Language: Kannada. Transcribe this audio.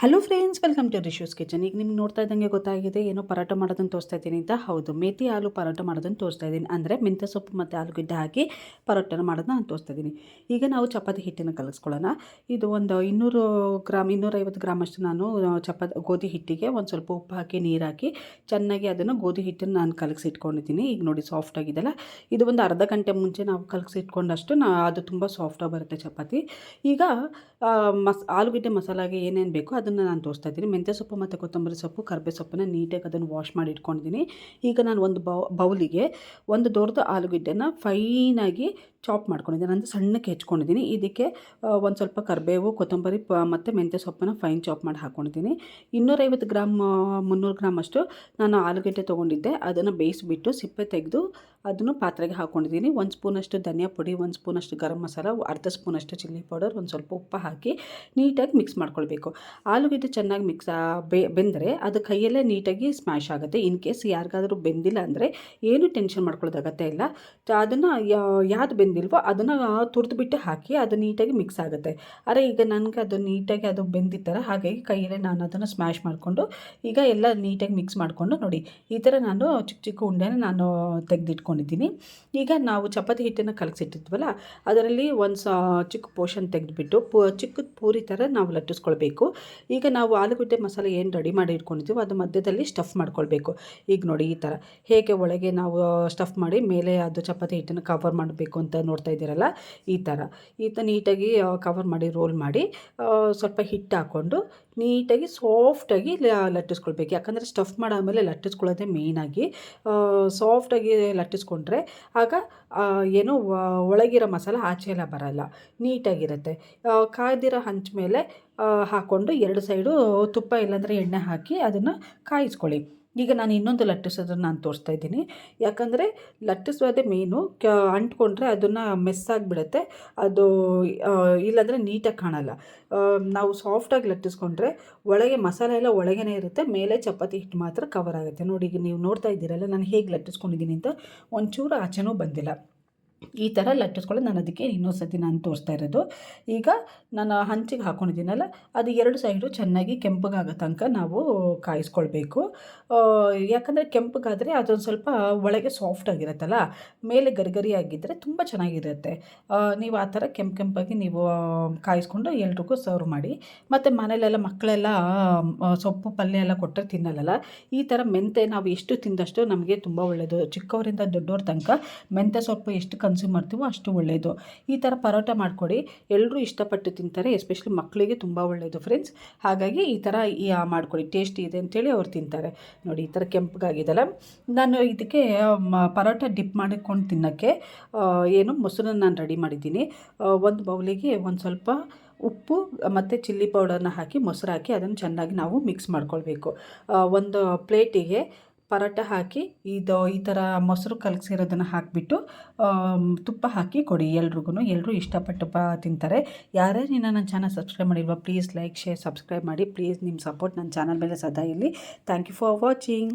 Hello friends welcome to Rishu's kitchen ಈಗ ನಿಮ್ಗೆ ನೋಡ್ತಾ ಇದ್ದಂಗೆ ಗೊತ್ತಾಗಿದೆ, ಏನೋ ಪರೋಟ ಮಾಡೋದನ್ನು ತೋರಿಸ್ತಾ ಇದ್ದೀನಿ ಅಂತ. ಹೌದು ಮೇಥಿ ಹಾಲು ಪರೋಟ ಮಾಡೋದನ್ನು ತೋರಿಸ್ತಾ ಇದ್ದೀನಿ. ಅಂದರೆ ಮೆಂತ್ಯ ಸೊಪ್ಪು ಮತ್ತು ಆಲೂಗಡ್ಡೆ ಹಾಕಿ ಪರೋಟನ ಮಾಡೋದನ್ನ ನಾನು ತೋರಿಸ್ತಾ ಇದ್ದೀನಿ. ಈಗ ನಾವು ಚಪಾತಿ ಹಿಟ್ಟನ್ನು ಕಲಿಸ್ಕೊಳ್ಳೋಣ. ಇದು ಒಂದು ಇನ್ನೂರು ಗ್ರಾಮ್, ಇನ್ನೂರೈವತ್ತು ಗ್ರಾಮ್ ಅಷ್ಟು ನಾನು ಚಪಾತಿ, ಗೋಧಿ ಹಿಟ್ಟಿಗೆ ಒಂದು ಸ್ವಲ್ಪ ಉಪ್ಪು ಹಾಕಿ, ನೀರು ಹಾಕಿ ಚೆನ್ನಾಗಿ ಅದನ್ನು ಗೋಧಿ ಹಿಟ್ಟನ್ನು ನಾನು ಕಲಿಸಿಟ್ಕೊಂಡಿದ್ದೀನಿ. ಈಗ ನೋಡಿ ಸಾಫ್ಟ್ ಆಗಿದೆಲ್ಲ ಇದು ಒಂದು ಅರ್ಧ ಗಂಟೆ ಮುಂಚೆ ನಾವು ಕಲಸಿಟ್ಕೊಂಡಷ್ಟು ನಾ, ಅದು ತುಂಬ ಸಾಫ್ಟಾಗಿ ಬರುತ್ತೆ ಚಪಾತಿ. ಈಗ ಮಸ್, ಆಲೂಗಡ್ಡೆ ಮಸಾಲಾಗೆ ಏನೇನು ಬೇಕೋ ಅದನ್ನು ನಾನು ತೋರಿಸ್ತಾ ಇದ್ದೀನಿ. ಮೆಂತ್ಯ ಸೊಪ್ಪು ಮತ್ತು ಕೊತ್ತಂಬರಿ ಸೊಪ್ಪು, ಕರ್ಬೇ ಸೊಪ್ಪನ್ನ ನೀಟಾಗಿ ಅದನ್ನು ವಾಶ್ ಮಾಡಿ ಇಟ್ಕೊಂಡಿದ್ದೀನಿ. ಈಗ ನಾನು ಒಂದು ಬೌಲಿಗೆ ಒಂದು ದೊಡ್ಡದು ಆಲೂಗಡ್ಡೆನ ಫೈನಾಗಿ ಚಾಪ್ ಮಾಡ್ಕೊಂಡಿದ್ದೀನಿ. ಅಂದರೆ ಸಣ್ಣಕ್ಕೆ ಹೆಚ್ಕೊಂಡಿದ್ದೀನಿ. ಇದಕ್ಕೆ ಒಂದು ಸ್ವಲ್ಪ ಕರ್ಬೇವು, ಕೊತ್ತಂಬರಿ ಪ, ಮತ್ತು ಮೆಂತ್ಯ ಸೊಪ್ಪನ್ನು ಫೈನ್ ಚಾಪ್ ಮಾಡಿ ಹಾಕ್ಕೊಂಡಿದ್ದೀನಿ ಇನ್ನೂರೈವತ್ತು ಗ್ರಾಮ್ ಮುನ್ನೂರು ಗ್ರಾಮ್ ಅಷ್ಟು ನಾನು ಆಲೂಗಡ್ಡೆ ತೊಗೊಂಡಿದ್ದೆ. ಅದನ್ನು ಬೇಯಿಸಿಬಿಟ್ಟು ಸಿಪ್ಪೆ ತೆಗೆದು ಅದನ್ನು ಪಾತ್ರೆಗೆ ಹಾಕ್ಕೊಂಡಿದ್ದೀನಿ ಒಂದು ಸ್ಪೂನಷ್ಟು ಧನಿಯಾ ಪುಡಿ, ಒಂದು ಸ್ಪೂನಷ್ಟು ಗರಂ ಮಸಾಲ, ಅರ್ಧ ಸ್ಪೂನಷ್ಟು ಚಿಲ್ಲಿ ಪೌಡರ್, ಒಂದು ಸ್ವಲ್ಪ ಉಪ್ಪು ಹಾಕಿ ನೀಟಾಗಿ ಮಿಕ್ಸ್ ಮಾಡ್ಕೊಳ್ಬೇಕು. ಆಲೂಗಡ್ಡೆ ಚೆನ್ನಾಗಿ ಮಿಕ್ಸ್ ಬೆಂದರೆ ಅದು ಕೈಯಲ್ಲೇ ನೀಟಾಗಿ ಸ್ಮ್ಯಾಶ್ ಆಗುತ್ತೆ. ಇನ್ ಕೇಸ್ ಯಾರಿಗಾದರೂ ಬೆಂದಿಲ್ಲ ಅಂದರೆ ಏನು ಟೆನ್ಷನ್ ಮಾಡ್ಕೊಳ್ಳೋದಾಗತ್ತೆ ಇಲ್ಲ. ಅದನ್ನು ಯಾವ್ದು ಬೆಂದಿಲ್ವೋ ಅದನ್ನು ತುರಿದ್ಬಿಟ್ಟು ಹಾಕಿ ಅದು ನೀಟಾಗಿ ಮಿಕ್ಸ್ ಆಗುತ್ತೆ. ಅರೆ ಈಗ ನನಗೆ ಅದು ನೀಟಾಗಿ ಅದು ಬೆಂದಿತ್ತರ ಹಾಗಾಗಿ ಕೈಯಲ್ಲೇ ನಾನು ಅದನ್ನು ಸ್ಮ್ಯಾಶ್ ಮಾಡಿಕೊಂಡು ಈಗ ಎಲ್ಲ ನೀಟಾಗಿ ಮಿಕ್ಸ್ ಮಾಡಿಕೊಂಡು ನೋಡಿ, ಈ ಥರ ನಾನು ಚಿಕ್ಕ ಚಿಕ್ಕ ಉಂಡೆನ ನಾನು ತೆಗೆದಿಟ್ಕೊಂಡಿದ್ದೀನಿ. ಈಗ ನಾವು ಚಪಾತಿ ಹಿಟ್ಟನ್ನು ಕಲಸಿಟ್ಟಿದ್ವಲ್ಲ ಅದರಲ್ಲಿ ಒಂದು ಚಿಕ್ಕ ಪೋರ್ಷನ್ ತೆಗೆದುಬಿಟ್ಟು ಪೂ, ಚಿಕ್ಕದ ಪೂರಿ ಥರ ನಾವು ಲಟ್ಟಿಸ್ಕೊಳ್ಬೇಕು. ಈಗ ನಾವು ಆಲೂಗಡ್ಡೆ ಮಸಾಲೆ ಏನು ರೆಡಿ ಮಾಡಿ ಇಟ್ಕೊಂಡಿದ್ದೀವೋ ಅದು ಮಧ್ಯದಲ್ಲಿ ಸ್ಟಫ್ ಮಾಡ್ಕೊಳ್ಬೇಕು. ಈಗ ನೋಡಿ ಈ ಥರ ಹೇಗೆ ಒಳಗೆ ನಾವು ಸ್ಟಫ್ ಮಾಡಿ ಮೇಲೆ ಅದು ಚಪಾತಿ ಹಿಟ್ಟನ್ನು ಕವರ್ ಮಾಡಬೇಕು ಅಂತ ನೋಡ್ತಾ ಇದ್ದೀರಲ್ಲ? ಈ ಥರ ಈ ಥರ ನೀಟಾಗಿ ಕವರ್ ಮಾಡಿ ರೋಲ್ ಮಾಡಿ ಸ್ವಲ್ಪ ಹಿಟ್ಟು ಹಾಕ್ಕೊಂಡು ನೀಟಾಗಿ ಸಾಫ್ಟಾಗಿ ಲಟ್ಟಿಸ್ಕೊಳ್ಬೇಕು. ಯಾಕಂದರೆ ಸ್ಟಫ್ ಮಾಡಾದಮೇಲೆ ಲಟ್ಟಿಸ್ಕೊಳ್ಳೋದೇ ಮೇಯ್ನಾಗಿ ಸಾಫ್ಟಾಗಿ ಲಟ್ಟಿಸ್ಕೊಂಡ್ರೆ ಆಗ ಏನು ಒಳಗಿರೋ ಮಸಾಲ ಆಚೆ ಎಲ್ಲ ಬರಲ್ಲ. ನೀಟಾಗಿರುತ್ತೆ. ಕಾಯ್ದಿರೋ ಹಂಚ ಮೇಲೆ ಹಾಕ್ಕೊಂಡು ಎರಡು ಸೈಡು ತುಪ್ಪ ಇಲ್ಲಾಂದರೆ ಎಣ್ಣೆ ಹಾಕಿ ಅದನ್ನು ಕಾಯಿಸ್ಕೊಳ್ಳಿ. ಈಗ ನಾನು ಇನ್ನೊಂದು ಲಟ್ಟಿಸೋದನ್ನು ನಾನು ತೋರಿಸ್ತಾ ಇದ್ದೀನಿ. ಯಾಕಂದರೆ ಲಟ್ಟಿಸೋದೇ ಮೇನು ಕ ಅಂಟ್ಕೊಂಡ್ರೆ ಅದನ್ನು ಮೆಸ್ಸಾಗಿಬಿಡುತ್ತೆ ಅದು ಇಲ್ಲಾಂದರೆ ನೀಟಾಗಿ ಕಾಣಲ್ಲ. ನಾವು ಸಾಫ್ಟಾಗಿ ಲಟ್ಟಿಸ್ಕೊಂಡ್ರೆ ಒಳಗೆ ಮಸಾಲೆ ಎಲ್ಲ ಒಳಗೇನೆ ಇರುತ್ತೆ, ಮೇಲೆ ಚಪಾತಿ ಹಿಟ್ಟು ಮಾತ್ರ ಕವರ್ ಆಗುತ್ತೆ. ನೋಡಿ, ಈಗ ನೀವು ನೋಡ್ತಾ ಇದ್ದೀರಲ್ಲ, ನಾನು ಹೇಗೆ ಲಟ್ಟಿಸ್ಕೊಂಡಿದ್ದೀನಿ ಅಂತ ಒಂಚೂರು ಆಚೆನೂ ಬಂದಿಲ್ಲ. ಈ ಥರ ಲಟ್ಟಿಸ್ಕೊಳ್ಳೋದು ನಾನು ಅದಕ್ಕೆ ಇನ್ನೊಂದು ಸತಿ ನಾನು ತೋರಿಸ್ತಾ ಇರೋದು. ಈಗ ನಾನು ಹಂಚಿಗೆ ಹಾಕ್ಕೊಂಡಿದ್ದೀನಲ್ಲ ಅದು ಎರಡು ಸೈಡು ಚೆನ್ನಾಗಿ ಕೆಂಪಗಾಗೋ ತನಕ ನಾವು ಕಾಯಿಸ್ಕೊಳ್ಬೇಕು. ಯಾಕಂದರೆ ಕೆಂಪಗಾದರೆ ಅದೊಂದು ಸ್ವಲ್ಪ ಒಳಗೆ ಸಾಫ್ಟ್ ಆಗಿರುತ್ತಲ್ಲ, ಮೇಲೆ ಗರಿಗರಿ ಆಗಿದ್ದರೆ ತುಂಬ ಚೆನ್ನಾಗಿರುತ್ತೆ. ನೀವು ಆ ಥರ ಕೆಂಪು ಕೆಂಪಾಗಿ ನೀವು ಕಾಯಿಸ್ಕೊಂಡು ಎಲ್ರಿಗೂ ಸರ್ವ್ ಮಾಡಿ. ಮತ್ತು ಮನೇಲೆಲ್ಲ ಮಕ್ಕಳೆಲ್ಲ ಸೊಪ್ಪು ಪಲ್ಯ ಎಲ್ಲ ಕೊಟ್ಟರೆ ತಿನ್ನಲ್ಲಲ್ಲ, ಈ ಥರ ಮೆಂತೆ ನಾವು ಎಷ್ಟು ತಿಂದಷ್ಟು ನಮಗೆ ತುಂಬ ಒಳ್ಳೆಯದು ಚಿಕ್ಕವರಿಂದ ದೊಡ್ಡವ್ರ ತನಕ ಮೆಂತೆ ಸೊಪ್ಪು ಎಷ್ಟು ಕನ್ಸ್ಯೂಮ್ ಮಾಡ್ತೀವೋ ಅಷ್ಟು ಒಳ್ಳೆಯದು ಈ ಥರ ಪರೋಟ ಮಾಡಿಕೊಡಿ. ಎಲ್ಲರೂ ಇಷ್ಟಪಟ್ಟು ತಿಂತಾರೆ ಎಸ್ಪೆಷಲಿ ಮಕ್ಕಳಿಗೆ ತುಂಬ ಒಳ್ಳೆಯದು ಫ್ರೆಂಡ್ಸ್ ಹಾಗಾಗಿ ಈ ಥರ ಮಾಡಿಕೊಡಿ. ಟೇಸ್ಟಿ ಇದೆ ಅಂತೇಳಿ ಅವ್ರು ತಿಂತಾರೆ. ನೋಡಿ, ಈ ಥರ ಕೆಂಪಗಾಗಿದೆಲ್ಲ. ನಾನು ಇದಕ್ಕೆ ಪರೋಟ ಡಿಪ್ ಮಾಡಿಕೊಂಡು ತಿನ್ನೋಕ್ಕೆ ಏನು ಮೊಸರನ್ನು ನಾನು ರೆಡಿ ಮಾಡಿದ್ದೀನಿ. ಒಂದು ಬೌಲಿಗೆ ಒಂದು ಸ್ವಲ್ಪ ಉಪ್ಪು, ಮತ್ತು ಚಿಲ್ಲಿ ಪೌಡರ್ನ ಹಾಕಿ ಮೊಸರು ಹಾಕಿ ಅದನ್ನು ಚೆನ್ನಾಗಿ ನಾವು ಮಿಕ್ಸ್ ಮಾಡ್ಕೊಳ್ಬೇಕು. ಒಂದು ಪ್ಲೇಟಿಗೆ ಪರೋಟ ಹಾಕಿ, ಇದು ಈ ಥರ ಮೊಸರು ಕಲಸಿರೋದನ್ನು ಹಾಕಿಬಿಟ್ಟು ತುಪ್ಪ ಹಾಕಿ ಕೊಡಿ. ಎಲ್ರಿಗೂ ಎಲ್ಲರೂ ಇಷ್ಟಪಟ್ಟು ಬ, ತಿಂತಾರೆ. ಯಾರೇ ನಿನ್ನ ನನ್ನ ಚಾನಲ್ ಸಬ್ಸ್ಕ್ರೈಬ್ ಮಾಡಿಲ್ವ, ಪ್ಲೀಸ್ ಲೈಕ್, ಶೇರ್, ಸಬ್ಸ್ಕ್ರೈಬ್ ಮಾಡಿ. ಪ್ಲೀಸ್ ನಿಮ್ಮ ಸಪೋರ್ಟ್ ನನ್ನ ಚಾನಲ್ ಮೇಲೆ ಸದಾ ಇಲ್ಲಿ ಥ್ಯಾಂಕ್ ಯು ಫಾರ್ ವಾಚಿಂಗ್.